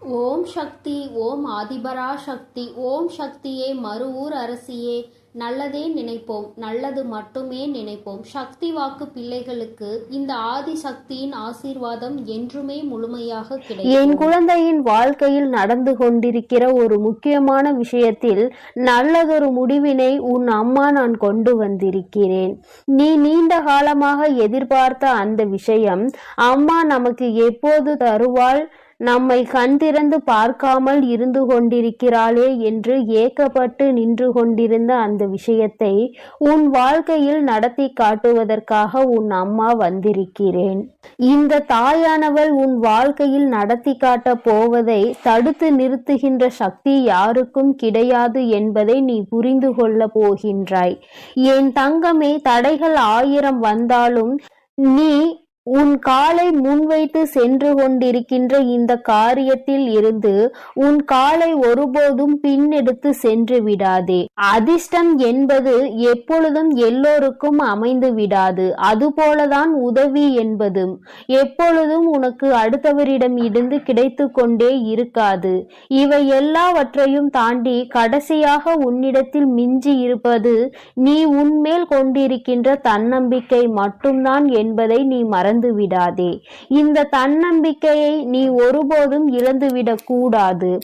ஓம் சக்தி ஓம் ஆதிபரா சக்தி ஓம் சக்தியே மறுவூர் அரசியே. நல்லதே நினைப்போம் நல்லது மட்டுமே நினைப்போம். சக்தி வாக்கு பிள்ளைகளுக்கு இந்த ஆதி சக்தியின் ஆசீர்வாதம் என்றுமே முழுமையாக என் குழந்தையின் வாழ்க்கையில் நடந்து கொண்டிருக்கிற ஒரு முக்கியமான விஷயத்தில் நல்லதொரு முடிவினை உன் அம்மா நான் கொண்டு வந்திருக்கிறேன். நீ நீண்ட காலமாக எதிர்பார்த்த அந்த விஷயம் அம்மா நமக்கு எப்போது தருவாள்? நம்மை கண்திறந்து பார்க்காமல் இருந்து கொண்டிருக்கிறாளே என்று ஏக்கப்பட்டு நின்று கொண்டிருந்த அந்த விஷயத்தை உன் வாழ்க்கையில் நடத்தி காட்டுவதற்காக உன் அம்மா வந்திருக்கிறேன். இந்த தாயானவள் உன் வாழ்க்கையில் நடத்தி காட்டப் போவதை தடுத்து நிறுத்துகின்ற சக்தி யாருக்கும் கிடையாது என்பதை நீ புரிந்து கொள்ளப் போகின்றாய். என் தங்கமே தடைகள் ஆயிரம் வந்தாலும் நீ உன் காலை முன்வைத்து சென்று கொண்டிருக்கின்ற இந்த காரியத்தில் இருந்து உன் காலை ஒருபோதும் பின்னெடுத்து சென்று விடாதே. அதிர்ஷ்டம் என்பது எப்பொழுதும் எல்லோருக்கும் அமைந்து விடாது. அதுபோலதான் உதவி என்பதும். எப்பொழுதும் உனக்கு அடுத்தவரிடம் இருந்து கிடைத்து கொண்டே இருக்காது. இவை எல்லாவற்றையும் தாண்டி கடைசியாக உன்னிடத்தில் மிஞ்சி இருப்பது நீ உன்மேல் கொண்டிருக்கின்ற தன்னம்பிக்கை மட்டும்தான் என்பதை நீ மறந்து விடாதே. இந்த தன்னம்பிக்கையை நீ ஒருபோதும் இழந்துவிடக் கூடாது.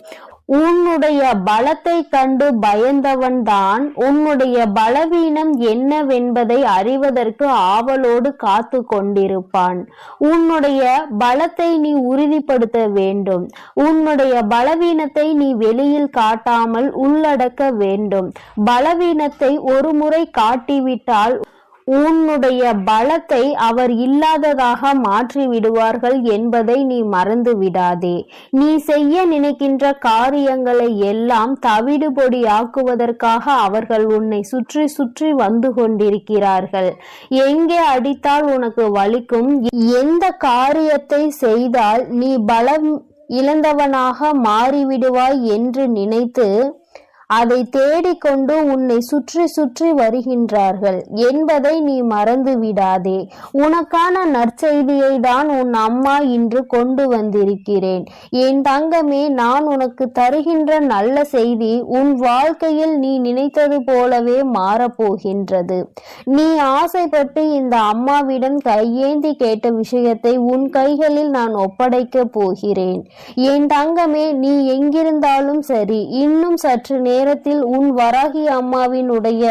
உன்னுடைய பலத்தை கண்டு பயந்தவன்தான் உன்னுடைய பலவீனம் என்னவென்பதை அறிவதற்கு ஆவலோடு காத்து கொண்டிருப்பான். உன்னுடைய பலத்தை நீ உறுதிப்படுத்த வேண்டும். உன்னுடைய பலவீனத்தை நீ வெளியில் காட்டாமல் உள்ளடக்க வேண்டும். பலவீனத்தை ஒரு முறை காட்டிவிட்டால் உன்னுடைய பலத்தை அவர் இல்லாததாக மாற்றி விடுவார்கள் என்பதை நீ மறந்து விடாதே நீ செய்ய நினைக்கின்ற காரியங்களை எல்லாம் தவிடுபொடி ஆக்குவதற்காக அவர்கள் உன்னை சுற்றி சுற்றி வந்து கொண்டிருக்கிறார்கள். எங்கே அடித்தால் உனக்கு வலிக்கும்? எந்த காரியத்தை செய்தால் நீ பலம் இழந்தவனாக மாறிவிடுவாய் என்று நினைத்து அதை தேடிக்கொண்டு உன்னை சுற்றி சுற்றி வருகின்றார்கள். என்பதை நீ மறந்து விடாதே. உனக்கான நற்செய்தியை தான் உன் அம்மா இன்று கொண்டு வந்திருக்கிறேன். என் தங்கமே நான் உனக்கு தருகின்ற நல்ல செய்தி உன் வாழ்க்கையில் நீ நினைத்தது போலவே மாறப்போகின்றது. நீ ஆசைப்பட்டு இந்த அம்மாவிடம் கையேந்தி கேட்ட விஷயத்தை உன் கைகளில் நான் ஒப்படைக்க போகிறேன். என் தங்கமே நீ எங்கிருந்தாலும் சரி இன்னும் சற்று நேரம் நேரத்தில் உன் வராகி அம்மாவினுடைய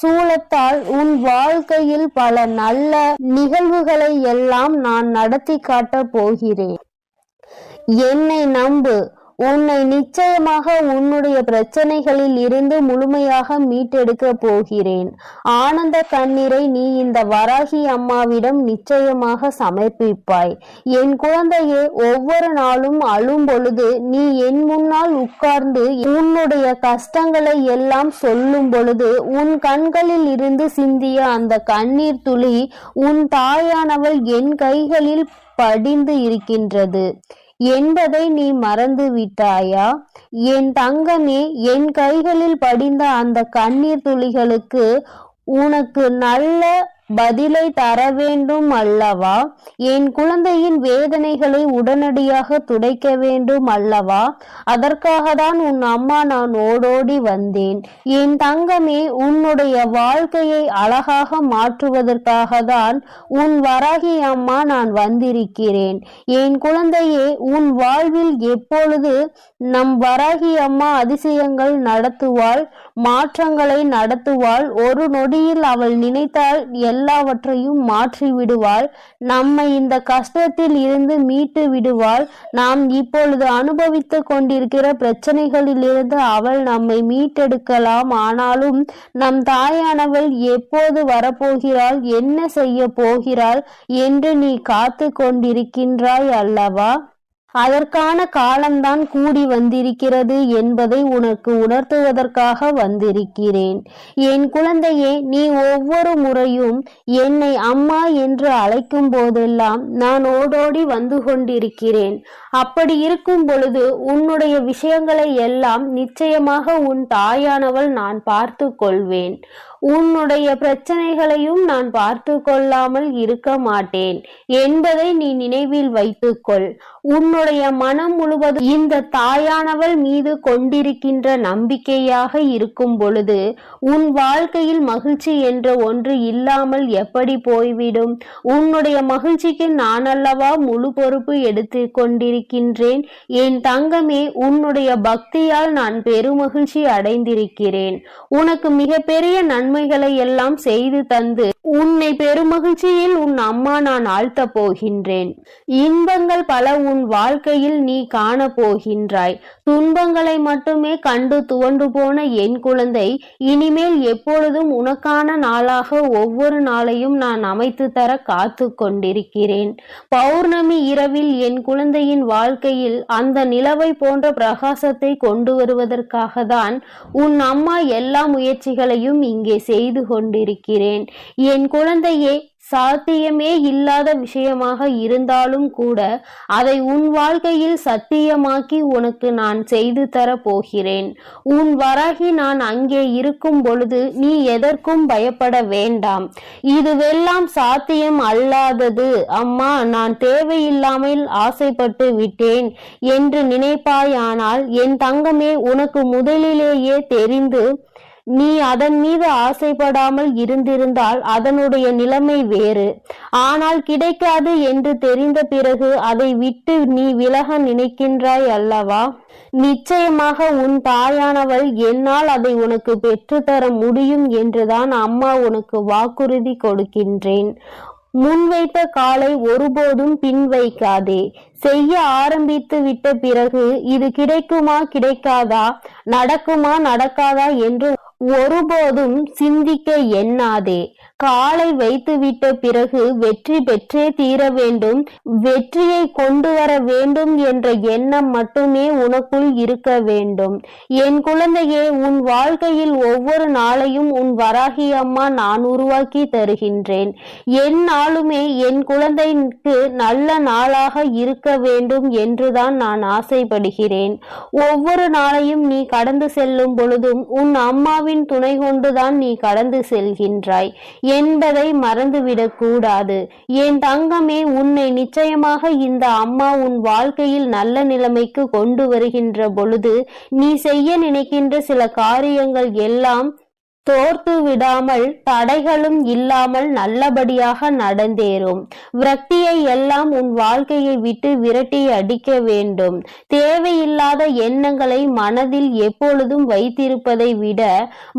சூலத்தால் உன் வாழ்க்கையில் பல நல்ல நிகழ்வுகளை எல்லாம் நான் நடத்தி காட்டப் போகிறேன். என்னை நம்பு. உன்னை நிச்சயமாக உன்னுடைய பிரச்சனைகளில் இருந்து முழுமையாக மீட்டெடுக்க போகிறேன். ஆனந்த கண்ணீரை நீ இந்த வராகி அம்மாவிடம் நிச்சயமாக சமர்ப்பிப்பாய். என் குழந்தையே ஒவ்வொரு நாளும் அழும் பொழுது நீ என் முன்னால் உட்கார்ந்து உன்னுடைய கஷ்டங்களை எல்லாம் சொல்லும் பொழுது உன் கண்களில் இருந்து சிந்திய அந்த கண்ணீர் துளி உன் தாயானவள் என் கைகளில் படிந்து இருக்கின்றது. என்பதை நீ மறந்து விட்டாயா? என் தங்கமே என் கைகளில் படிந்த அந்த கண்ணீர் துளிகளுக்கு உனக்கு நல்ல பதிலை தர வேண்டும் அல்லவா? என் குழந்தையின் வேதனைகளை உடனடியாக துடைக்க வேண்டும் அல்லவா? அதற்காக தான் உன் அம்மா நான் ஓடோடி வந்தேன். என் தங்கமே உன்னுடைய வாழ்க்கையை அழகாக மாற்றுவதற்காக தான் உன் வராகி அம்மா நான் வந்திருக்கிறேன். என் குழந்தையே உன் வாழ்வில் எப்பொழுது நம் வராகி அம்மா அதிசயங்கள் நடத்துவாள் மாற்றங்களை நடத்துவாள் ஒரு நொடியில் அவள் நினைத்தால் எல்லாவற்றையும் மாற்றி விடுவாள். நம்மை இந்த கஷ்டத்தில் இருந்து மீட்டு விடுவாள். நாம் இப்பொழுது அனுபவித்துக் கொண்டிருக்கிற பிரச்சனைகளிலிருந்து அவள் நம்மை மீட்டெடுக்கலாம். ஆனாலும் நம் தாயானவள் எப்போது வரப்போகிறாள்? என்ன செய்ய போகிறாள்? என்று நீ காத்து கொண்டிருக்கின்றாய் அல்லவா? அதற்கான காலம்தான் கூடி வந்திருக்கிறது என்பதை உனக்கு உணர்த்துவதற்காக வந்திருக்கிறேன். என் குழந்தையே நீ ஒவ்வொரு முறையும் என்னை அம்மா என்று அழைக்கும் போதெல்லாம் நான் ஓடோடி வந்து கொண்டிருக்கிறேன். அப்படி இருக்கும் பொழுது உன்னுடைய விஷயங்களை எல்லாம் நிச்சயமாக உன் தாயானவள் நான் பார்த்து கொள்வேன். உன்னுடைய பிரச்சனைகளையும் நான் பார்த்து கொள்ளாமல் இருக்க மாட்டேன் என்பதை நீ நினைவில் வைத்துக்கொள் உன்னுடைய மனம் முழுவதும் இந்த தாயானவள் மீது கொண்டிருக்கின்ற நம்பிக்கையாக இருக்கும் பொழுது உன் வாழ்க்கையில் மகிழ்ச்சி என்ற ஒன்று இல்லாமல் எப்படி போய்விடும்? உன்னுடைய மகிழ்ச்சிக்கு நான் அல்லவா முழு பொறுப்பு எடுத்து கொண்டிருக்கின்றேன்? என் தங்கமே உன்னுடைய பக்தியால் நான் பெருமகிழ்ச்சி அடைந்திருக்கிறேன். உனக்கு மிகப்பெரிய நன்மைகளை எல்லாம் செய்து தந்து உன்னை பெருமகிழ்ச்சியில் உன் அம்மா நான் ஆழ்த்தப் போகின்றேன். இன்பங்கள் பல உன் வாழ்க்கையில் நீ காண போகின்றாய் துன்பங்களை மட்டுமே கண்டு துவண்டு போன என் குழந்தை இனிமேல் எப்பொழுதும் உனக்கான நாளாக ஒவ்வொரு நாளையும் நான் அமைத்து தர காத்து கொண்டிருக்கிறேன். பௌர்ணமி இரவில் என் குழந்தையின் வாழ்க்கையில் அந்த நிலவை போன்ற பிரகாசத்தை கொண்டு வருவதற்காக தான் உன் அம்மா எல்லா முயற்சிகளையும் இங்கே செய்து கொண்டிருக்கிறேன். என் குழந்தையே சாத்தியமே இல்லாத விஷயமாக இருந்தாலும் கூட அதை உன் வாழ்க்கையில் சத்தியமாக்கி உனக்கு நான் செய்து தர போகிறேன். உன் வராகி நான் அங்கே இருக்கும் பொழுது நீ எதற்கும் பயப்பட வேண்டாம். இதுவெல்லாம் சாத்தியம் அல்லாதது. அம்மா நான் தேவையில்லாமல் ஆசைப்பட்டு விட்டேன் என்று நினைப்பாயானால் என் தங்கமே உனக்கு முதலிலேயே தெரிந்து நீ அதன் மீது ஆசைப்படாமல் இருந்திருந்தால் அதனுடைய நிலைமை வேறு. ஆனால் கிடைக்காது என்று தெரிந்த பிறகு அதை விட்டு நீ விலக நினைக்கின்றாய் அல்லவா? நிச்சயமாக உன் தாயானவள் என்னால் அதை உனக்கு பெற்றுத்தர முடியும் என்றுதான் அம்மா உனக்கு வாக்குறுதி கொடுக்கின்றேன். முன்வைத்த காலை ஒருபோதும் பின் வைக்காதே. செய்ய ஆரம்பித்து விட்ட பிறகு இது கிடைக்குமா கிடைக்காதா? நடக்குமா நடக்காதா என்று ஒருபோதும் சிந்திக்க எண்ணாதே. காலை வைத்துவிட்ட பிறகு வெற்றி பெற்றே தீர வேண்டும் வெற்றியை கொண்டு வர வேண்டும் என்ற எண்ணம் மட்டுமே உனக்குள் இருக்க வேண்டும். என் குழந்தையே உன் வாழ்க்கையில் ஒவ்வொரு நாளையும் உன் வராகி அம்மா நான் உருவாக்கி தருகின்றேன். என் நாளுமே என் குழந்தைக்கு நல்ல நாளாக இருக்க வேண்டும் என்றுதான் நான் ஆசைப்படுகிறேன். ஒவ்வொரு நாளையும் நீ கடந்து செல்லும் பொழுதும் உன் அம்மாவின் துணை கொண்டுதான் நீ கடந்து செல்கின்றாய். என்பதை மறந்துவிடக் கூடாது. என் தங்கமே உன்னை நிச்சயமாக இந்த அம்மா உன் வாழ்க்கையில் நல்ல நிலைமைக்கு கொண்டு வருகின்ற பொழுது நீ செய்ய நினைக்கின்ற சில காரியங்கள் எல்லாம் தோர்த்து விடாமல் தடைகளும் இல்லாமல் நல்லபடியாக நடந்தேறும். விரக்தியை எல்லாம் உன் வாழ்க்கையை விட்டு விரட்டி அடிக்க வேண்டும். தேவையில்லாத எண்ணங்களை மனதில் எப்பொழுதும் வைத்திருப்பதை விட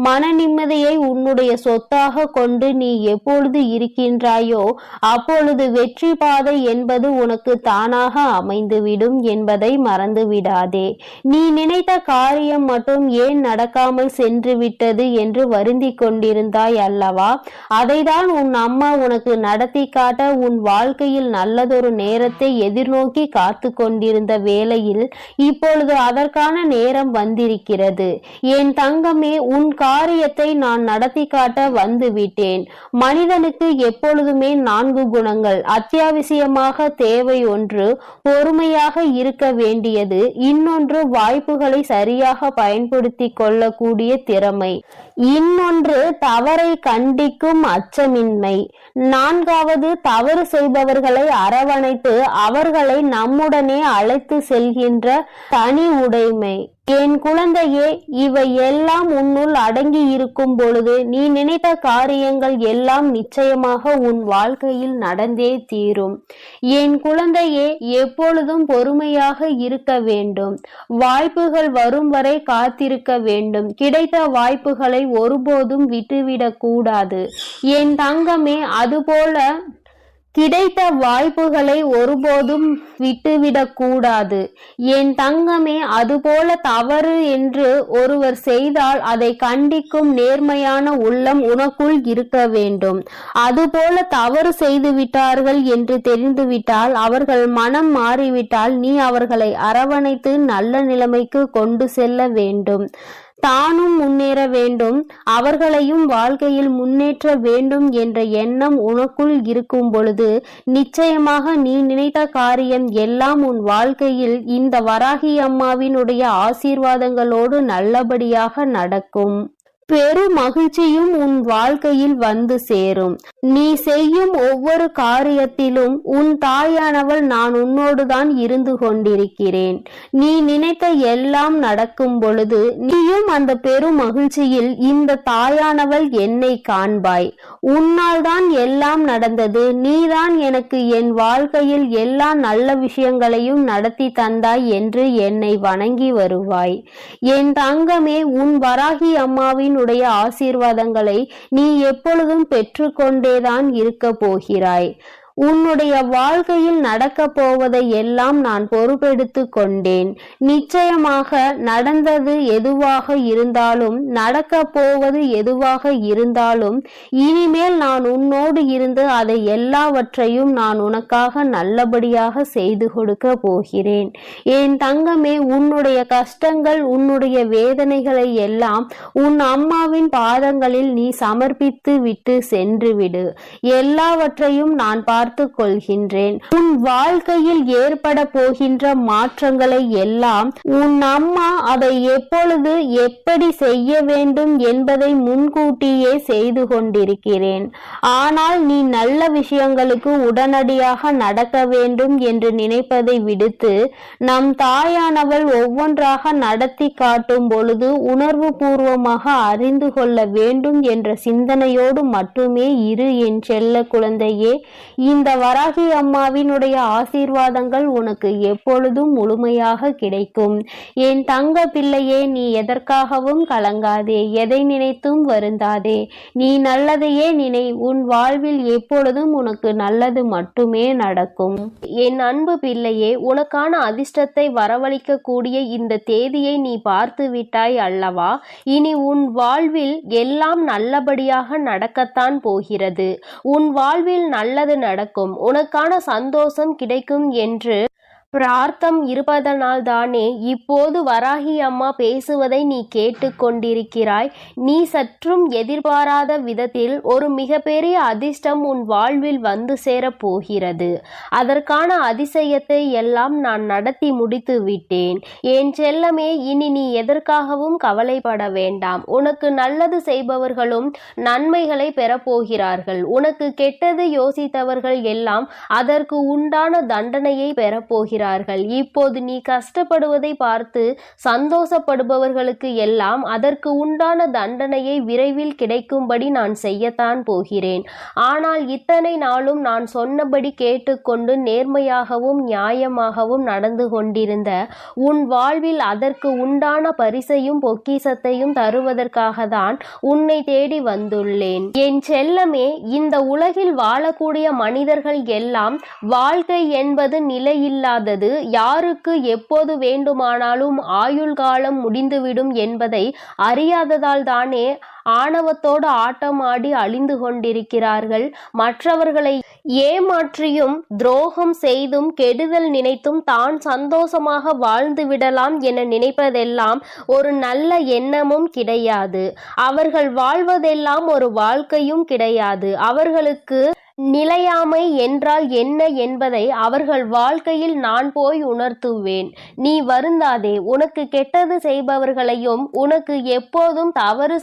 மன நிம்மதியை உன்னுடைய சொத்தாக கொண்டு நீ எப்பொழுது இருக்கின்றாயோ அப்பொழுது வெற்றி பாதை என்பது உனக்கு தானாக அமைந்துவிடும் என்பதை மறந்து விடாதே நீ நினைத்த காரியம் மட்டும் ஏன் நடக்காமல் சென்று விட்டது என்று வருந்தி கொண்டிருந்தாய் அல்லவா? அதைதான் உன் அம்மா உனக்கு நடத்தி காட்ட உன் வாழ்க்கையில் நல்லதொரு நேரத்தை எதிர்நோக்கி காத்து கொண்டிருந்த வேளையில் இப்பொழுது அதற்கான நேரம் வந்திருக்கிறது. என் தங்கமே உன் காரியத்தை நான் நடத்தி காட்ட வந்து விட்டேன் மனிதனுக்கு எப்பொழுதுமே நான்கு குணங்கள். அத்தியாவசியமாக தேவை ஒன்று பொறுமையாக இருக்க வேண்டியது. இன்னொன்று வாய்ப்புகளை சரியாக பயன்படுத்தி கொள்ளக்கூடிய திறமை. இன்னொன்று தவறை கண்டிக்கும் அச்சமின்மை. நான்காவது தவறு செய்பவர்களை அரவணைத்து அவர்களை நம்முடனே அழைத்து செல்கின்ற தனி உடைமை. என் குழந்தையே இவை எல்லாம் உன்னுள் அடங்கி இருக்கும் பொழுது நீ நினைத்த காரியங்கள் எல்லாம் நிச்சயமாக உன் வாழ்க்கையில் நடந்தே தீரும். என் குழந்தையே எப்பொழுதும் பொறுமையாக இருக்க வேண்டும். வாய்ப்புகள் வரும் வரை காத்திருக்க வேண்டும். கிடைத்த வாய்ப்புகளை ஒருபோதும் விட்டுவிடக் கூடாது. என் தங்கமே அதுபோல கிடைத்த வாய்ப்புகளை ஒருபோதும் விட்டுவிடக் கூடாது. என் தங்கமே அதுபோல தவறு என்று ஒருவர் செய்தால் அதை கண்டிக்கும் நேர்மையான உள்ளம் உனக்குள் இருக்க வேண்டும். அதுபோல தவறு செய்து விட்டார்கள் என்று தெரிந்துவிட்டால் அவர்கள் மனம் மாறிவிட்டால் நீ அவர்களை அரவணைத்து நல்ல நிலைமைக்கு கொண்டு செல்ல வேண்டும். தானும் முன்னேற வேண்டும் அவர்களையும் வாழ்க்கையில் முன்னேற்ற வேண்டும் என்ற எண்ணம் உனக்குள் இருக்கும் பொழுது நிச்சயமாக நீ நினைத்த காரியம் எல்லாம் உன் வாழ்க்கையில் இந்த வராகி அம்மாவினுடைய ஆசீர்வாதங்களோடு நல்லபடியாக நடக்கும். பெரு மகிழ்ச்சியும் உன் வாழ்க்கையில் வந்து சேரும். நீ செய்யும் ஒவ்வொரு காரியத்திலும் உன் தாயானவள் நான் உன்னோடுதான் இருந்து கொண்டிருக்கிறேன். நீ நினைத்த எல்லாம் நடக்கும் பொழுது நீயும் அந்த பெரு மகிழ்ச்சியில் இந்த தாயானவள் என்னை காண்பாய். உன்னால் தான் எல்லாம் நடந்தது. நீதான் எனக்கு என் வாழ்க்கையில் எல்லா நல்ல விஷயங்களையும் நடத்தி தந்தாய் என்று என்னை வணங்கி வருவாய். என் தங்கமே உன் வராகி அம்மாவின் அம்மாவினுடைய ஆசீர்வாதங்களை நீ எப்பொழுதும் பெற்றுக்கொண்டேதான் இருக்க போகிறாய். உன்னுடைய வாழ்க்கையில் நடக்கப் போவதை எல்லாம் நான் பொறுப்பெடுத்து கொண்டேன். நிச்சயமாக நடந்தது எதுவாக இருந்தாலும் நடக்கப் போவது எதுவாக இருந்தாலும் இனிமேல் நான் உன்னோடு இருந்து அதை எல்லாவற்றையும் நான் உனக்காக நல்லபடியாக செய்து கொடுக்க போகிறேன். என் தங்கமே உன்னுடைய கஷ்டங்கள் உன்னுடைய வேதனைகளை எல்லாம் உன் அம்மாவின் பாதங்களில் நீ சமர்ப்பித்து விட்டு சென்று விடு. எல்லாவற்றையும் நான் பார்த்து பார்த்து கொள்கின்றேன் உன் வாழ்க்கையில் ஏற்பட போகின்ற மாற்றங்களை எல்லாம் உன் அம்மா அதை எப்பொழுது எப்படி செய்ய வேண்டும் என்பதை முன்கூட்டியே செய்து கொண்டிருக்கிறேன். ஆனால் நீ நல்ல விஷயங்களுக்கு உடனடியாக நடக்க வேண்டும் என்று நினைப்பதை விடுத்து நம் தாயானவள் ஒவ்வொன்றாக நடத்தி காட்டும் பொழுது உணர்வு பூர்வமாக அறிந்து கொள்ள வேண்டும் என்ற சிந்தனையோடு மட்டுமே இரு என் செல்ல குழந்தையே இந்த வராகி அம்மாவினுடைய ஆசீர்வாதங்கள் உனக்கு எப்பொழுதும் முழுமையாக கிடைக்கும். என் தங்க பிள்ளையே நீ எதற்காகவும் கலங்காதே எதை நினைத்தும் வருந்தாதே. நீ நல்லதையே நினை உன் வாழ்வில் எப்பொழுதும் உனக்கு நல்லது மட்டுமே நடக்கும். என் அன்பு பிள்ளையே உனக்கான அதிர்ஷ்டத்தை வரவழைக்கக்கூடிய இந்த தேதியை நீ பார்த்து விட்டாய் அல்லவா? இனி உன் வாழ்வில் எல்லாம் நல்லபடியாக நடக்கத்தான் போகிறது. உன் வாழ்வில் நல்லது நட நடக்கும். உனக்கான சந்தோஷம் கிடைக்கும் என்று பிரார்த்தம் இருப்பதனால் தானே இப்போது வராகி அம்மா பேசுவதை நீ கேட்டுக்கொண்டிருக்கிறாய் நீ சற்றும் எதிர்பாராத விதத்தில் ஒரு மிகப்பெரிய அதிர்ஷ்டம் உன் வாழ்வில் வந்து சேரப்போகிறது அதற்கான அதிசயத்தை எல்லாம் நான் நடத்தி முடித்து விட்டேன். என் செல்லமே இனி நீ எதற்காகவும் கவலைப்பட வேண்டாம். உனக்கு நல்லது செய்பவர்களும் நன்மைகளை பெறப்போகிறார்கள் உனக்கு கெட்டது யோசித்தவர்கள் எல்லாம் அதற்கு உண்டான தண்டனையை கொள்கிறார்கள் இப்போது நீ கஷ்டப்படுவதை பார்த்து சந்தோஷப்படுபவர்களுக்கு எல்லாம் அதற்கு உண்டான தண்டனையை விரைவில் கிடைக்கும்படி நான் செய்யத்தான் போகிறேன். ஆனால் இத்தனை நாளும் நான் சொன்னபடி கேட்டுக்கொண்டு நேர்மையாகவும் நியாயமாகவும் நடந்து கொண்டிருந்த உன் வாழ்வில் அதற்கு உண்டான பரிசையும் பொக்கிசத்தையும் தருவதற்காக தான் உன்னை தேடி வந்துள்ளேன். என் செல்லமே இந்த உலகில் வாழக்கூடிய மனிதர்கள் எல்லாம் வாழ்க்கை என்பது நிலையில்லாத நிலையில்லாதது யாருக்கு எப்போது வேண்டுமானாலும் ஆயுள் காலம் முடிந்துவிடும் என்பதை அறியாததால் தானே ஆணவத்தோடு ஆட்டமாடி அழிந்து கொண்டிருக்கிறார்கள். மற்றவர்களை ஏமாற்றியும் துரோகம் செய்தும் கெடுதல் நினைத்தும் தான் சந்தோஷமாக வாழ்ந்து விடலாம் என நினைப்பதெல்லாம் ஒரு நல்ல எண்ணமும் கிடையாது. அவர்கள் வாழ்வதெல்லாம் ஒரு வாழ்க்கையும் கிடையாது. அவர்களுக்கு நிலையாமை என்றால் என்ன என்பதை அவர்கள் வாழ்க்கையில் நான் போய் உணர்த்துவேன். நீ வருந்தாதே உனக்கு கெட்டது செய்பவர்களையும் உனக்கு எப்போதும் தவறு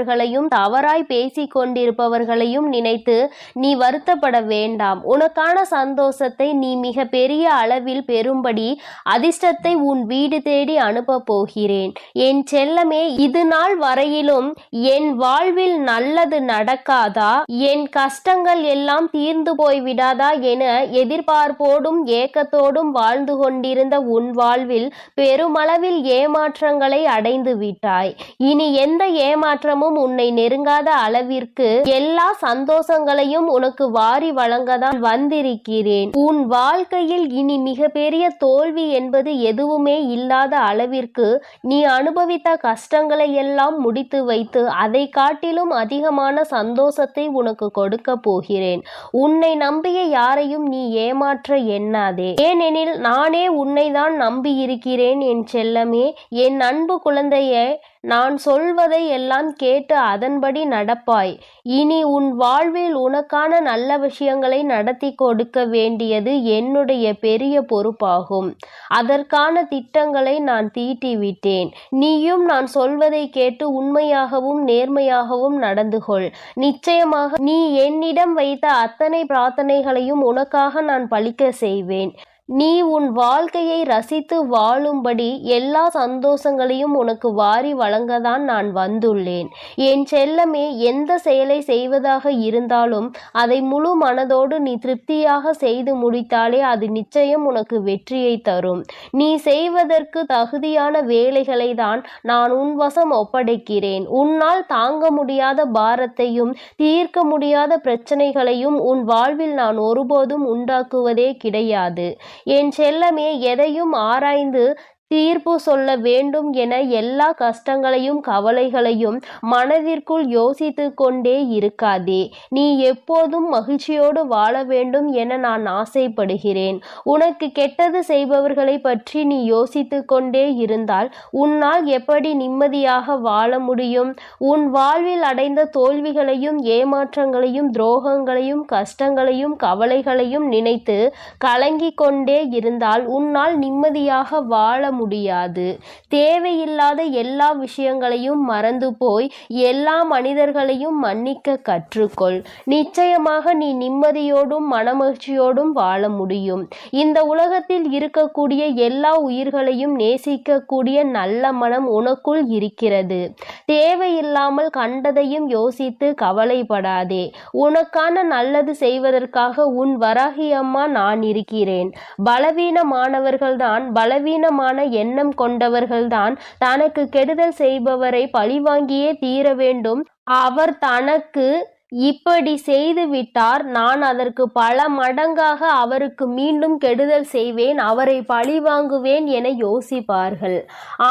செய்பவர்களையும் தவறாய் பேசிக் கொண்டிருப்பவர்களையும் நினைத்து நீ வருத்தப்பட வேண்டாம். உனக்கான சந்தோஷத்தை நீ மிக பெரிய அளவில் பெறும்படி அதிர்ஷ்டத்தை உன் வீடு தேடி அனுப்ப போகிறேன். என் செல்லமே இது நாள் வரையிலும் என் வாழ்வில் நல்லது நடக்காதா? என் கஷ்டங்கள் எல்லாம் தீர்ந்து போய் விடாதா என எதிர்பார்ப்போடும் ஏக்கத்தோடும் வாழ்ந்து கொண்டிருந்த உன் வாழ்வில் பெருமளவில் ஏமாற்றங்களை அடைந்து விட்டாய் இனி எந்த ஏமாற்றமும் உன்னை நெருங்காத அளவிற்கு எல்லா சந்தோஷங்களையும் உனக்கு வாரி வழங்கதான் வந்திருக்கிறேன். உன் வாழ்க்கையில் இனி மிகப்பெரிய தோல்வி என்பது எதுவுமே இல்லாத அளவிற்கு நீ அனுபவித்த கஷ்டங்களை எல்லாம் முடித்து வைத்து அதை காட்டிலும் அதிகமான சந்தோஷத்தை உனக்கு கொடுக்க போகிறேன். உன்னை நம்பிய யாரையும் நீ ஏமாற்ற எண்ணாதே. ஏனெனில் நானே உன்னை தான் நம்பி இருக்கிறேன் என் செல்லமே. என் அன்பு குழந்தையை நான் சொல்வதை எல்லாம் கேட்டு அதன்படி நடப்பாய். இனி உன் வாழ்வில் உனக்கான நல்ல விஷயங்களை நடத்தி கொடுக்க வேண்டியது என்னுடைய பெரிய பொறுப்பாகும். அதற்கான திட்டங்களை நான் தீட்டிவிட்டேன். நீயும் நான் சொல்வதை கேட்டு உண்மையாகவும் நேர்மையாகவும் நடந்து கொள் நிச்சயமாக நீ என்னிடம் வைத்த அத்தனை பிரார்த்தனைகளையும் உனக்காக நான் பழிக்க செய்வேன். நீ உன் வாழ்க்கையை ரசித்து வாழும்படி எல்லா சந்தோஷங்களையும் உனக்கு வாரி வழங்கதான் நான் வந்துள்ளேன். என் செல்லமே எந்த செயலை செய்வதாக இருந்தாலும் அதை முழு மனதோடு நீ திருப்தியாக செய்து முடித்தாலே அது நிச்சயம் உனக்கு வெற்றியை தரும். நீ செய்வதற்கு தகுதியான வேலைகளை தான் நான் உன் வசம் ஒப்படைக்கிறேன். உன்னால் தாங்க முடியாத பாரத்தையும் தீர்க்க முடியாத பிரச்சனைகளையும் உன் வாழ்வில் நான் ஒருபோதும் உண்டாக்குவதே கிடையாது. என் செல்லமே எதையும் ஆராய்ந்து தீர்ப்பு சொல்ல வேண்டும் என எல்லா கஷ்டங்களையும் கவலைகளையும் மனதிற்குள் யோசித்து கொண்டே இருக்காதே. நீ எப்போதும் மகிழ்ச்சியோடு வாழ வேண்டும் என நான் ஆசைப்படுகிறேன். உனக்கு கெட்டது செய்பவர்களை பற்றி நீ யோசித்து கொண்டே இருந்தால் உன்னால் எப்படி நிம்மதியாக வாழ முடியும்? உன் வாழ்வில் அடைந்த தோல்விகளையும் ஏமாற்றங்களையும் துரோகங்களையும் கஷ்டங்களையும் கவலைகளையும் நினைத்து கலங்கிக் கொண்டே இருந்தால் உன்னால் நிம்மதியாக வாழ முடியாது. தேவையில்லாத எல்லா விஷயங்களையும் மறந்து போய் எல்லா மனிதர்களையும் மன்னிக்க கற்றுக்கொள். நிச்சயமாக நீ நிம்மதியோடும் மனமகிழ்ச்சியோடும் வாழ முடியும். இந்த உலகத்தில் இருக்கக்கூடிய எல்லா உயிர்களையும் நேசிக்கக்கூடிய நல்ல மனம் உனக்குள் இருக்கிறது. தேவையில்லாமல் கண்டதையும் யோசித்து கவலைப்படாதே. உனக்கான நல்லது செய்வதற்காக உன் வராகி அம்மா நான் இருக்கிறேன். பலவீனமானவர்கள்தான். பலவீனமான எண்ணம் கொண்டவர்கள்தான். தனக்கு கெடுதல் செய்பவரை பழிவாங்கியே தீர வேண்டும் அவர் தனக்கு இப்படி செய்து விட்டார். நான் அதற்கு பல மடங்காக அவருக்கு மீண்டும் கெடுதல் செய்வேன். அவரை பழிவாங்குவேன் என யோசிப்பார்கள்.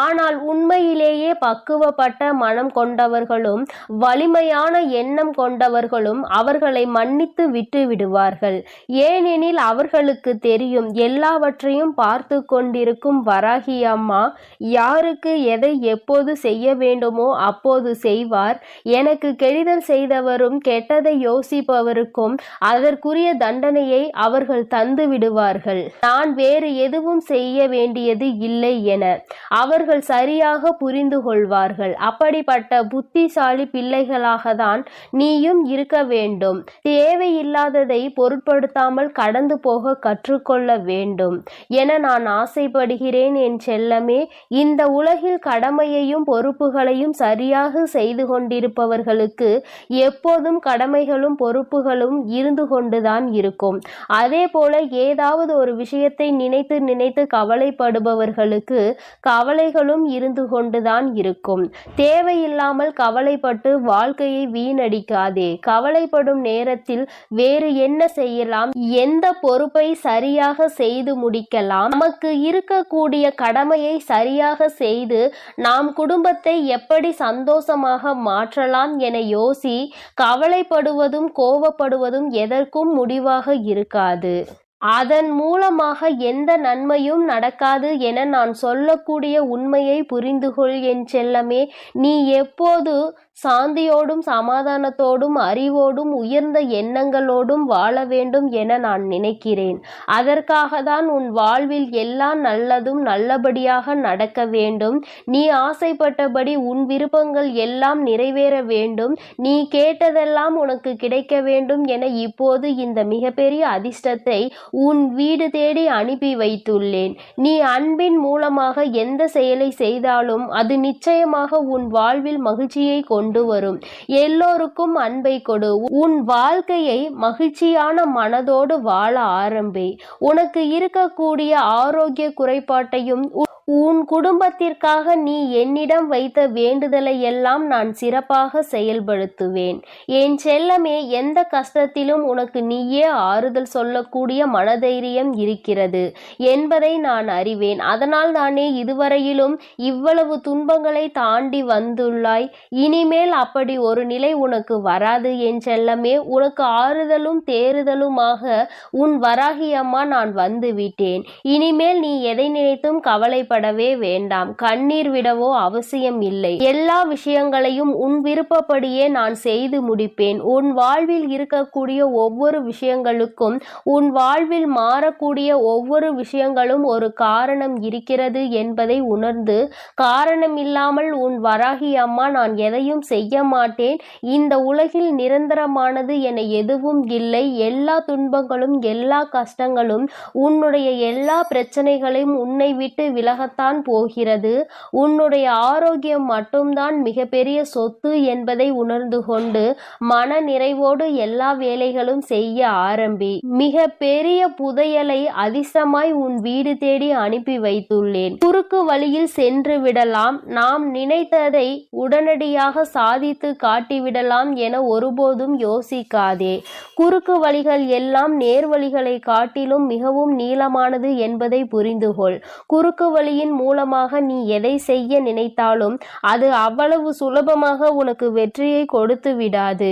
ஆனால் உண்மையிலேயே பக்குவப்பட்ட மனம் கொண்டவர்களும் வலிமையான எண்ணம் கொண்டவர்களும் அவர்களை மன்னித்து விட்டு விடுவார்கள். ஏனெனில் அவர்களுக்கு தெரியும் எல்லாவற்றையும் பார்த்து கொண்டிருக்கும் வராகி அம்மா யாருக்கு எதை எப்போது செய்ய வேண்டுமோ அப்போது செய்வார். எனக்கு கெடுதல் செய்தவரும் கெட்டதை யோசிப்பவருக்கும் அதற்குரிய தண்டனையை அவர்கள் தந்து விடுவார்கள். நான் வேறு எதுவும் செய்ய வேண்டியது இல்லை என அவர்கள் சரியாக புரிந்து கொள்வார்கள். அப்படிப்பட்ட புத்திசாலி பிள்ளைகளாக தான் நீயும் இருக்க வேண்டும். தேவையில்லாததை பொருட்படுத்தாமல் கடந்து போக கற்றுக்கொள்ள வேண்டும் என நான் ஆசைப்படுகிறேன் என் செல்லமே. இந்த உலகில் கடமையையும் பொறுப்புகளையும் சரியாக செய்து கொண்டிருப்பவர்களுக்கு எப்போதும் கடமைகளும் பொறுப்புகளும் இருந்து கொண்டுதான் இருக்கும். அதே போல ஏதாவது ஒரு விஷயத்தை நினைத்து நினைத்து கவலைப்படுபவர்களுக்கு கவலைகளும் இருந்து கொண்டுதான் இருக்கும். தேவையில்லாமல் கவலைப்பட்டு வாழ்க்கையை வீணடிக்காதே. கவலைப்படும் நேரத்தில் வேறு என்ன செய்யலாம்? எந்த பொறுப்பை சரியாக செய்து முடிக்கலாம்? நமக்கு இருக்கக்கூடிய கடமையை சரியாக செய்து நாம் குடும்பத்தை எப்படி சந்தோஷமாக மாற்றலாம் என யோசி கவலை கவலைப்படுவதும் கோபப்படுவதும் எதற்கும் முடிவாக இருக்காது. அதன் மூலமாக எந்த நன்மையும் நடக்காது என நான் சொல்லக்கூடிய உண்மையை புரிந்துகொள் என் செல்லமே. நீ எப்போது சாந்தியோடும் சமாதானத்தோடும் அறிவோடும் உயர்ந்த எண்ணங்களோடும் வாழ வேண்டும் என நான் நினைக்கிறேன். அதற்காக தான் உன் வாழ்வில் எல்லா நல்லதும் நல்லபடியாக நடக்க வேண்டும். நீ ஆசைப்பட்டபடி உன் விருப்பங்கள் எல்லாம் நிறைவேற வேண்டும். நீ கேட்டதெல்லாம் உனக்கு கிடைக்க வேண்டும் என இப்போது இந்த மிகப்பெரிய அதிர்ஷ்டத்தை உன் வீடு தேடி அனுப்பி வைத்துள்ளேன். நீ அன்பின் மூலமாக எந்த செயலை செய்தாலும் அது நிச்சயமாக உன் வாழ்வில் மகிழ்ச்சியை கொண்டு கொண்டு வரும். எல்லோருக்கும் அன்பை கொடு. உன் வாழ்க்கையை மகிழ்ச்சியான மனதோடு வாழ ஆரம்பி. உனக்கு இருக்கக்கூடிய ஆரோக்கிய குறைபாட்டையும் உன் குடும்பத்திற்காக நீ என்னிடம் வைத்த வேண்டுதலை எல்லாம் நான் சிறப்பாக செயல்படுத்துவேன். என் செல்லமே எந்த கஷ்டத்திலும் உனக்கு நீயே ஆறுதல் சொல்லக்கூடிய மனதைரியம் இருக்கிறது என்பதை நான் அறிவேன். அதனால் தானே இதுவரையிலும் இவ்வளவு துன்பங்களை தாண்டி வந்துள்ளாய். இனிமேல் அப்படி ஒரு நிலை உனக்கு வராது என் செல்லமே. உனக்கு ஆறுதலும் தேறுதலுமாக உன் வராகியம்மா நான் வந்துவிட்டேன். இனிமேல் நீ எதை நினைத்தும் கவலைப்பட கவலைப்படவே வேண்டாம். கண்ணீர் விடவோ அவசியம் இல்லை. எல்லா விஷயங்களையும் உன் விருப்பப்படியே நான் செய்து முடிப்பேன். உன் வாழ்வில் இருக்கக்கூடிய ஒவ்வொரு விஷயங்களுக்கும் உன் வாழ்வில் மாறக்கூடிய ஒவ்வொரு விஷயங்களும் ஒரு காரணம் இருக்கிறது என்பதை உணர்ந்து காரணம் இல்லாமல் உன் வராகி அம்மா நான் எதையும் செய்ய மாட்டேன். இந்த உலகில் நிரந்தரமானது என எதுவும் இல்லை. எல்லா துன்பங்களும் எல்லா கஷ்டங்களும் உன்னுடைய எல்லா பிரச்சனைகளையும் உன்னை விட்டு விலக காணத்தான் போகிறது. உன்னுடைய ஆரோக்கியம் மட்டும்தான் மிகப்பெரிய சொத்து என்பதை உணர்ந்து கொண்டு மன நிறைவோடு எல்லா வேலைகளும் செய்ய ஆரம்பி. மிக பெரிய புதையலை அதிசமாய் உன் வீடு தேடி அனுப்பி வைத்துள்ளேன். குறுக்கு வழியில் சென்று விடலாம். நாம் நினைத்ததை உடனடியாக சாதித்து காட்டிவிடலாம் என ஒருபோதும் யோசிக்காதே. குறுக்கு வழிகள் எல்லாம் நேர்வழிகளை காட்டிலும் மிகவும் நீளமானது என்பதை புரிந்து கொள் குறுக்கு கல்வியின் மூலமாக நீ எதை செய்ய நினைத்தாலும் அது அவ்வளவு சுலபமாக உனக்கு வெற்றியை கொடுத்து விடாது.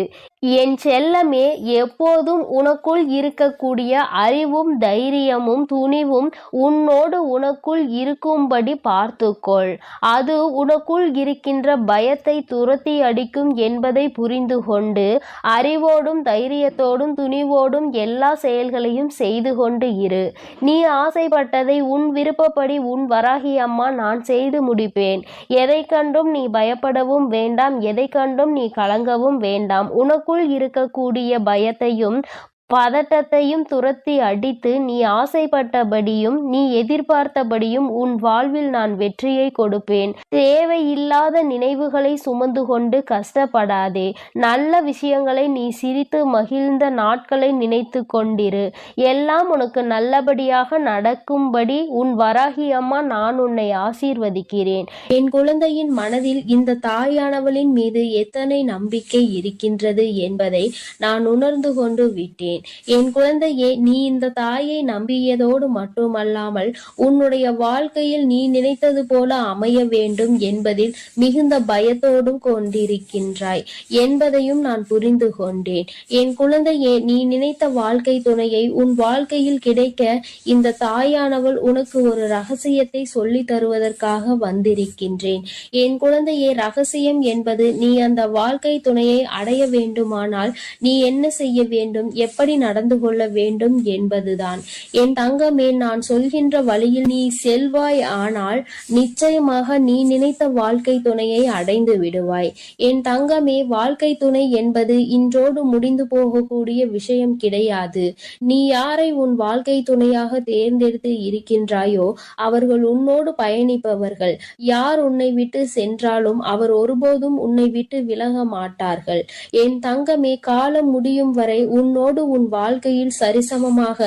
என் செல்லமே எப்போதும் உனக்குள் இருக்கக்கூடிய அறிவும் தைரியமும் துணிவும் உன்னோடு உனக்குள் இருக்கும்படி பார்த்துக்கொள். அது உனக்குள் இருக்கின்ற பயத்தை துரத்தி அடிக்கும் என்பதை புரிந்து கொண்டு அறிவோடும் தைரியத்தோடும் துணிவோடும் எல்லா செயல்களையும் செய்து கொண்டு இரு. நீ ஆசைப்பட்டதை உன் விருப்பப்படி உன் வரா வராகி அம்மா நான் செய்து முடிப்பேன். எதை கண்டும் நீ பயப்படவும் வேண்டாம் எதை கண்டும் நீ கலங்கவும் வேண்டாம். உனக்குள் இருக்கக்கூடிய பயத்தையும் பதட்டத்தையும் துரத்தி அடித்து நீ ஆசைப்பட்டபடியும் நீ எதிர்பார்த்தபடியும் உன் வாழ்வில் நான் வெற்றியை கொடுப்பேன். தேவையில்லாத நினைவுகளை சுமந்து கொண்டு கஷ்டப்படாதே. நல்ல விஷயங்களை நீ சிரித்து மகிழ்ந்த நாட்களை நினைத்து கொண்டிரு. எல்லாம் உனக்கு நல்லபடியாக நடக்கும்படி உன் வராகி அம்மா நான் உன்னை ஆசீர்வதிக்கிறேன் என் குழந்தையின் மனதில் இந்த தாயானவளின் மீது எத்தனை நம்பிக்கை இருக்கின்றது என்பதை நான் உணர்ந்து கொண்டு விட்டேன். என் குழந்தையே நீ இந்த தாயை நம்பியதோடு மட்டுமல்லாமல் உன்னுடைய வாழ்க்கையில் நீ நினைத்தது போல அமைய வேண்டும் என்பதில் மிகுந்த பயத்தோடும் கொண்டிருக்கின்றாய் என்பதையும் நான் புரிந்து கொண்டேன். என் குழந்தையே நீ நினைத்த வாழ்க்கை துணையை உன் வாழ்க்கையில் கிடைக்க இந்த தாயானவள் உனக்கு ஒரு ரகசியத்தை சொல்லி தருவதற்காக வந்திருக்கின்றேன். என் குழந்தையே ரகசியம் என்பது நீ அந்த வாழ்க்கை துணையை அடைய வேண்டுமானால் நீ என்ன செய்ய வேண்டும்? எப்படி நடந்து கொள்ள வேண்டும் என்பதுதான். என் தங்கமே நான் சொல்கின்ற வழியில் நீ செல்வாய் ஆனால் நிச்சயமாக நீ நினைத்த வாழ்க்கை துணையை அடைந்து விடுவாய். என் தங்கமே வாழ்க்கை துணை என்பது இன்றோடு முடிந்து போகக்கூடிய விஷயம் கிடையாது. நீ யாரை உன் வாழ்க்கை துணையாக தேர்ந்தெடுத்து இருக்கின்றாயோ அவர்கள் உன்னோடு பயணிப்பவர்கள். யார் உன்னை விட்டு சென்றாலும் அவர் ஒருபோதும் உன்னை விட்டு விலக மாட்டார்கள். என் தங்கமே காலம் முடியும் வரை உன்னோடு உன் வாழ்க்கையில் சரிசமமாக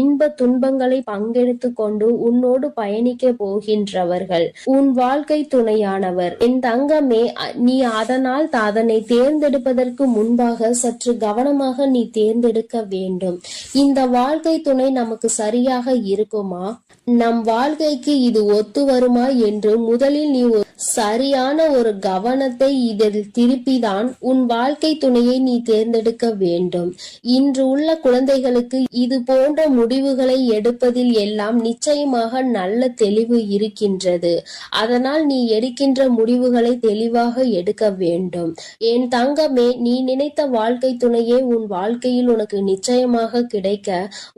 இன்ப துன்பங்களை பங்கெடுத்து கொண்டு உன்னோடு பயணிக்க போகின்றவர்கள். உன் வாழ்க்கை துணையானவர். என் தங்கமே நீ அதனால் அதனை தேர்ந்தெடுப்பதற்கு முன்பாக சற்று கவனமாக நீ தேர்ந்தெடுக்க வேண்டும். இந்த வாழ்க்கை துணை நமக்கு சரியாக இருக்குமா? நம் வாழ்க்கைக்கு இது ஒத்து வருமா என்று முதலில் நீ சரியான ஒரு கவனத்தை இதில் திருப்பிதான் உன் வாழ்க்கை துணையை நீ தேர்ந்தெடுக்க வேண்டும். இன்று உள்ள குழந்தைகளுக்கு இது போன்ற முடிவுகளை எடுப்பதில் எல்லாம் நிச்சயமாக நல்ல தெளிவு இருக்கின்றது. அதனால் நீ எடுக்கின்ற முடிவுகளை தெளிவாக எடுக்க வேண்டும். என் தங்கமே நீ நினைத்த வாழ்க்கை துணையே உன் வாழ்க்கையில் உனக்கு நிச்சயமாக கிடைக்க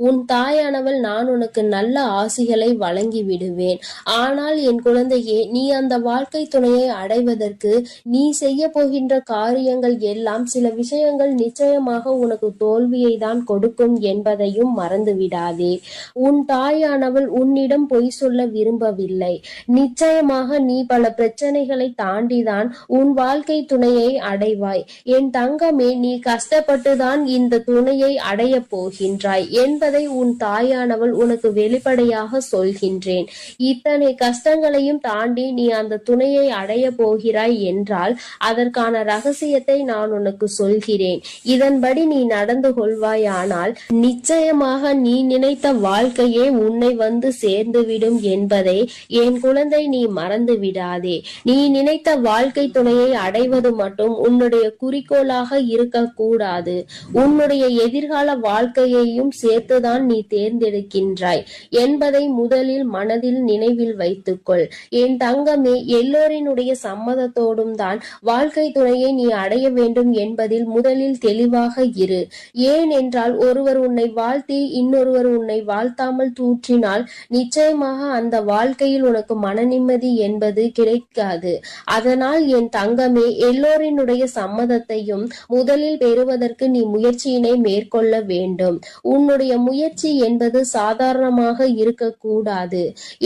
உன் தாயானவள் நான் உனக்கு நல்ல ஆசிகளை வழங்கி விடுவேன் ஆனால் என் குழந்தையே நீ அந்த வாழ்க்கை துணையை அடைவதற்கு நீ செய்ய போகின்ற காரியங்கள் எல்லாம் சில விஷயங்கள் நிச்சயமாக உனக்கு தோல்வியை தான் கொடுக்கும் என்பதையும் மறந்து விடாதே உன் தாயானவள் உன்னிடம் பொய் சொல்ல விரும்பவில்லை. நிச்சயமாக நீ பல பிரச்சனைகளை தாண்டிதான் உன் வாழ்க்கை துணையை அடைவாய். என் தங்கமே நீ கஷ்டப்பட்டுதான் இந்த துணையை அடைய போகின்றாய் என்பதை உன் தாயானவள் உனக்கு வெளிப்படையாக சொல்கின்றேன். இத்தனை கஷ்டங்களையும் தாண்டி நீ அந்த துணையை அடைய போகிறாய் என்றால் அதற்கான ரகசியத்தை நான் உனக்கு சொல்கிறேன். இதன்படி நீ நடந்து கொள்வாயானால் நிச்சயமாக நீ நினைத்த வாழ்க்கையே உன்னை வந்து சேர்ந்துவிடும் என்பதை என் குழந்தை நீ மறந்து விடாதே நீ நினைத்த வாழ்க்கை துணையை அடைவது மட்டும் உன்னுடைய குறிக்கோளாக இருக்கக்கூடாது. உன்னுடைய எதிர்கால வாழ்க்கையையும் சேர்த்துதான் நீ தேர்ந்தெடுக்கின்றாய் என்பதை முதலில் மனதில் நினைவில் வைத்துக்கொள். என் தங்கமே எல்லோரினுடைய சம்மதத்தோடும் தான் வாழ்க்கை துணையை நீ அடைய வேண்டும் என்பதில் முதலில் தெளிவாக இரு. ஏன் என்றால் ஒருவர் உன்னை வாழ்த்தி இன்னொருவர் உன்னை வாழ்த்தாமல் தூற்றினால் நிச்சயமாக அந்த வாழ்க்கையில் உனக்கு மன நிம்மதி என்பது கிடைக்காது. அதனால் என் தங்கமே எல்லோரினுடைய சம்மதத்தையும் முதலில் பெறுவதற்கு நீ முயற்சியினை மேற்கொள்ள வேண்டும். உன்னுடைய முயற்சி என்பது சாதாரணமாக இருக்கக்கூடாது.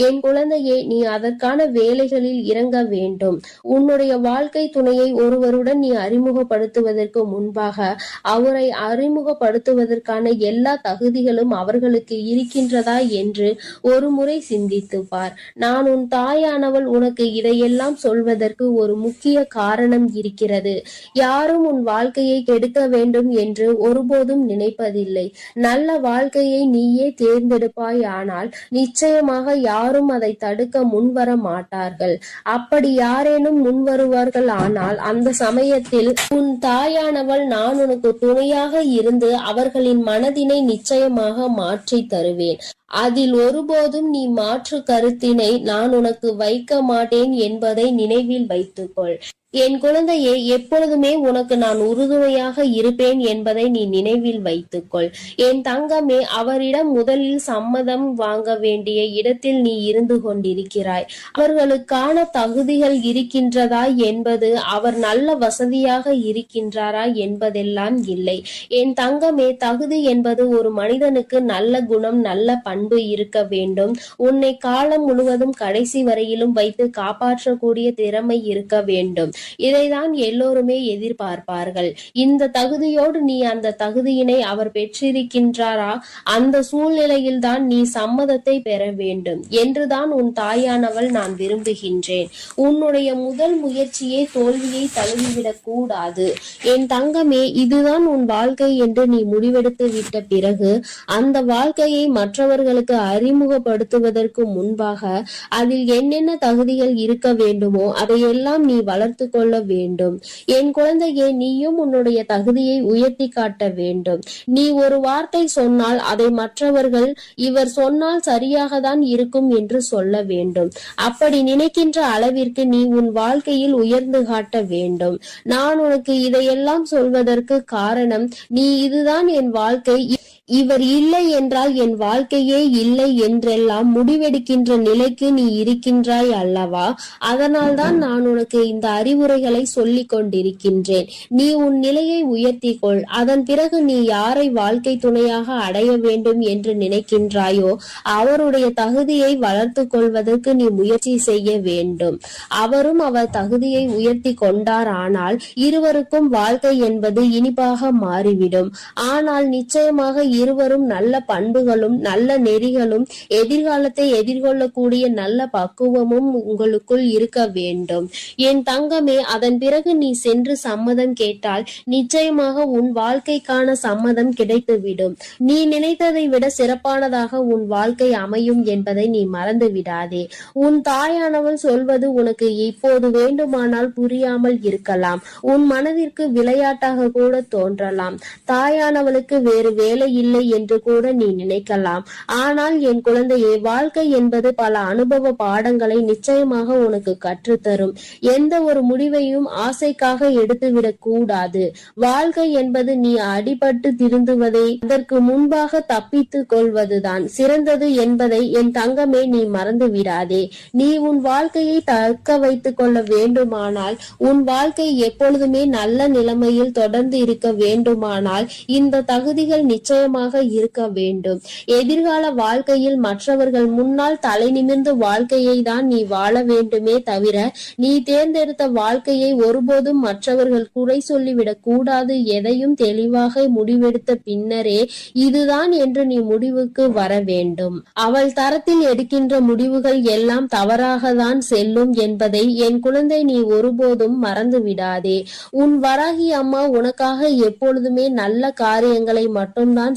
என் குழந்தையே நீ அதற்கான வேலைகளில் இறங்க வேண்டும். உன்னுடைய வாழ்க்கை துணையை ஒருவருடன் நீ அறிமுகப்படுத்துவதற்கு முன்பாக அவரை அறிமுகப்படுத்த நடத்துவதற்கான எல்லா தகுதிகளும் அவர்களுக்கு இருக்கின்றதா என்று ஒரு முறை சிந்தித்து பார். நான் உன் தாயானவள் உனக்கு இதையெல்லாம் சொல்வதற்கு ஒரு முக்கிய காரணம் இருக்கிறது. யாரும் உன் வாழ்க்கையை கெடுக்க வேண்டும் என்று ஒருபோதும் நினைப்பதில்லை. நல்ல வாழ்க்கையை நீயே தேர்ந்தெடுப்பாய் ஆனால் நிச்சயமாக யாரும் அதை தடுக்க முன்வர மாட்டார்கள். அப்படி யாரேனும் முன்வருவார்கள் ஆனால் அந்த சமயத்தில் உன் தாயானவள் நான் உனக்கு துணையாக இருந்து அவர்களின் மனதினை நிச்சயமாக மாற்றி தருவேன். அதில் ஒருபோதும் நீ மாற்று கருத்தினை நான் உனக்கு வைக்க மாட்டேன் என்பதை நினைவில் வைத்துக்கொள். என் குழந்தையே எப்பொழுதுமே உனக்கு நான் உறுதுணையாக இருப்பேன் என்பதை நீ நினைவில் வைத்துக்கொள். என் தங்கமே அவரிடம் முதலில் சம்மதம் வாங்க வேண்டிய இடத்தில் நீ இருந்து கொண்டிருக்கிறாய். அவர்களுக்கான தகுதிகள் இருக்கின்றதா என்பது அவர் நல்ல வசதியாக இருக்கின்றாரா என்பதெல்லாம் இல்லை. என் தங்கமே தகுதி என்பது ஒரு மனிதனுக்கு நல்ல குணம் நல்ல பண்பு இருக்க வேண்டும். உன்னை காலம் முழுவதும் கடைசி வரையிலும் வைத்து காப்பாற்றக்கூடிய திறமை இருக்க வேண்டும். இதைதான் எல்லோருமே எதிர்பார்ப்பார்கள். இந்த தகுதியோடு நீ அந்த தகுதியினை அவர் பெற்றிருக்கின்றாரா? அந்த சூழ்நிலையில்தான் நீ சம்மதத்தை பெற வேண்டும். என்றுதான் உன் தாயானவள் நான் விரும்புகின்றேன். உன்னுடைய முதல் முயற்சியே தோல்வியை தழுவிவிடக் கூடாது. என் தங்கமே இதுதான் உன் வாழ்க்கை என்று நீ முடிவெடுத்து விட்ட பிறகு அந்த வாழ்க்கையை மற்றவர்களுக்கு அறிமுகப்படுத்துவதற்கு முன்பாக அதில் என்னென்ன தகுதிகள் இருக்க வேண்டுமோ அதையெல்லாம் நீ வளர்த்து கொள்ள வேண்டும். என் குழந்தையே நீயும் உன்னுடைய தகுதியை உயர்த்தி காட்ட வேண்டும். நீ ஒரு வார்த்தை சொன்னால் அதை மற்றவர்கள் இவர் சொன்னால் சரியாக தான் இருக்கும் என்று சொல்ல வேண்டும். அப்படி நினைக்கின்ற அளவிற்கு நீ உன் வாழ்க்கையில் உயர்ந்து காட்ட வேண்டும். நான் உனக்கு இதையெல்லாம் சொல்வதற்கு காரணம் நீ இதுதான் என் வாழ்க்கை. இவர் இல்லை என்றால் என் வாழ்க்கையே இல்லை என்றெல்லாம் முடிவெடுக்கின்ற நிலைக்கு நீ இருக்கின்றாய் அல்லவா? அதனால்தான் நான் உனக்கு இந்த அறிவுரைகளை சொல்லிக் கொண்டிருக்கின்றேன். நீ உன் நிலையை உயர்த்திக்கொள். அதன் பிறகு நீ யாரை வாழ்க்கை துணையாக அடைய வேண்டும் என்று நினைக்கின்றாயோ அவருடைய தகுதியை வளர்த்து கொள்வதற்கு நீ முயற்சி செய்ய வேண்டும். அவரும் அவர் தகுதியை உயர்த்தி கொண்டார். ஆனால் இருவருக்கும் வாழ்க்கை என்பது இனிப்பாக மாறிவிடும். ஆனால் நிச்சயமாக இருவரும் நல்ல பண்புகளும் நல்ல நெறிகளும் எதிர்காலத்தை எதிர்கொள்ளக்கூடிய நல்ல பக்குவமும் உங்களுக்குள் இருக்க வேண்டும். என் தங்கமே அதன் பிறகு நீ சென்று சம்மதம் கேட்டால் நிச்சயமாக உன் வாழ்க்கைக்கான சம்மதம் கிடைத்துவிடும். நீ நினைத்ததை விட சிறப்பானதாக உன் வாழ்க்கை அமையும் என்பதை நீ மறந்து விடாதே. உன் தாயானவள் சொல்வது உனக்கு இப்போது வேண்டுமானால் புரியாமல் இருக்கலாம். உன் மனதிற்கு விளையாட்டாக கூட தோன்றலாம். தாயானவளுக்கு வேறு வேலை இல்லை என்று கூட நீ நினைக்கலாம். ஆனால் என் குழந்தையே வாழ்க்கை என்பது பல அனுபவ பாடங்களை நிச்சயமாக உனக்கு கற்றுத்தரும். எந்த ஒரு முடிவையும் ஆசைக்காக எடுத்துவிடக் கூடாது. வாழ்க்கை என்பது நீ அடிபட்டு திருந்துவதை அதற்கு முன்பாக தப்பித்துக் கொள்வதுதான். சிறந்தது என்பதை என் தங்கமே நீ மறந்து விடாதே நீ உன் வாழ்க்கையை தக்க வைத்துக் கொள்ள வேண்டுமானால் உன் வாழ்க்கை எப்பொழுதுமே நல்ல நிலைமையில் தொடர்ந்து இருக்க வேண்டுமானால் இந்த தகுதிகள் நிச்சயமாக கவனமாக இருக்க வேண்டும். எதிர்கால வாழ்க்கையில் மற்றவர்கள் முன்னால் தலை நிமிர்ந்து வாழ்க்கையை தான் நீ வாழ வேண்டுமே தவிர நீ தேர்ந்தெடுத்த வாழ்க்கையை ஒருபோதும் மற்றவர்கள் குறை சொல்லிவிடக் கூடாது எதையும் தெளிவாக முடிவெடுத்த பின்னரே இதுதான் என்று நீ முடிவுக்கு வர வேண்டும். அவள் தரத்தில் எடுக்கின்ற முடிவுகள் எல்லாம் தவறாக தான் செல்லும் என்பதை என் குழந்தை நீ ஒருபோதும் மறந்து விடாதே உன் வராகி அம்மா உனக்காக எப்பொழுதுமே நல்ல காரியங்களை மட்டும்தான்